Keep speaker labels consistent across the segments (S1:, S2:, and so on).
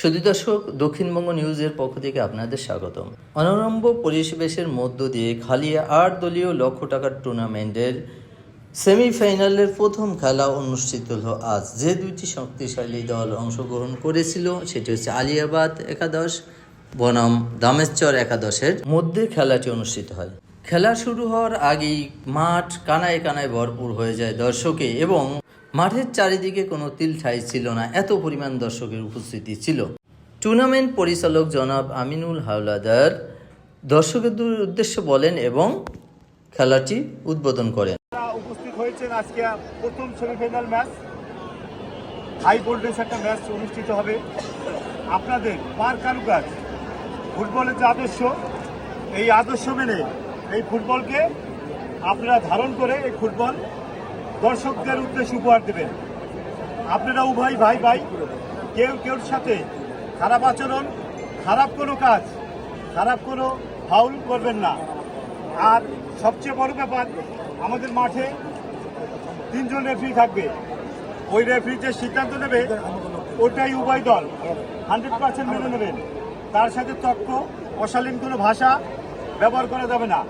S1: শুধু দর্শক, দক্ষিণবঙ্গ নিউজের পক্ষ থেকে আপনাদের স্বাগতম। অনরম্ভ পরিবেশের মধ্য দিয়ে খালিয়া আট দলীয় লক্ষ টাকার টুর্নামেন্টের সেমিফাইনালের প্রথম খেলা অনুষ্ঠিত হলো আজ। যে দুইটি শক্তিশালী দল অংশগ্রহণ করেছিল, সেটি হচ্ছে আলিয়াবাদ একাদশ, বনাম দামেশ্বর একাদশের মধ্যে খেলাটি অনুষ্ঠিত হয়। খেলা শুরু হওয়ার আগেই মাঠ কানায় কানায় ভরপুর হয়ে যায় দর্শকে এবং মাঠের চারিদিকে কোনো তিল ঠাই ছিল না, এত পরিমাণ দর্শকের উপস্থিতি ছিল। টুর্নামেন্ট পরিচালক জনাব আমিনুল হাওলাদার দর্শকদের উদ্দেশ্য বলেন এবং খেলাটি উদ্বোধন করেন।
S2: উপস্থিত হয়েছেন আজকে প্রথম সেমিফাইনাল ম্যাচ। হাই ভোল্টেজ একটা ম্যাচ অনুষ্ঠিত হবে। আপনাদের পার কারুকাজ ফুটবলের যে আদর্শ, এই আদর্শ মেনে এই ফুটবলকে আপনারা ধারণ করে এই ফুটবল দর্শকদের উদ্দেশ্যে উপহার দেবেন। আপনারা উভয় ভাই ভাই, কেউ কেউর সাথে খারাপ আচরণ, খারাপ কোনো কাজ, খারাপ কোনো ফাউল করবেন না। আর সবচেয়ে বড় ব্যাপার, আমাদের মাঠে তিনজন রেফারি থাকবে। ওই রেফারি যে সিদ্ধান্ত নেবে, ওটাই উভয় দল। হান্ড্রেড পার্সেন্ট মেনে নেবেন। তার সাথে তর্ক, অশালীন কোনো ভাষা ব্যবহার করা যাবে না।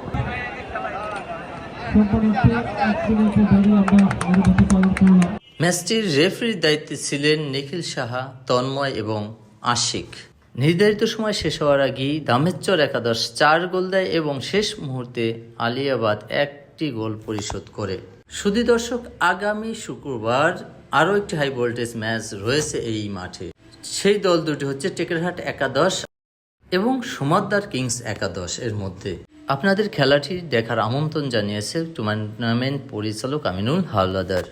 S1: ম্যাচটির রেফারির দায়িত্বে ছিলেন নিখিল সাহা তন্ময় এবং আশিক। নির্ধারিত সময় শেষ হওয়ার আগেই দামেশ্বর একাদশ চার গোল দেয় এবং শেষ মুহূর্তে আলিয়াবাদ একটি গোল পরিশোধ করে। শুধু দর্শক আগামী শুক্রবার আরও একটি হাই ভোল্টেজ ম্যাচ রয়েছে এই মাঠে। সেই দল দুটি হচ্ছে টেকেরহাট একাদশ এবং সুমাদ্দার কিংস একাদশ এর মধ্যে। আপনাদের খেলাটি দেখার আমন্ত্রণ জানিয়েছে টুর্নামেন্ট পরিচালক আমিনুল হাওলাদার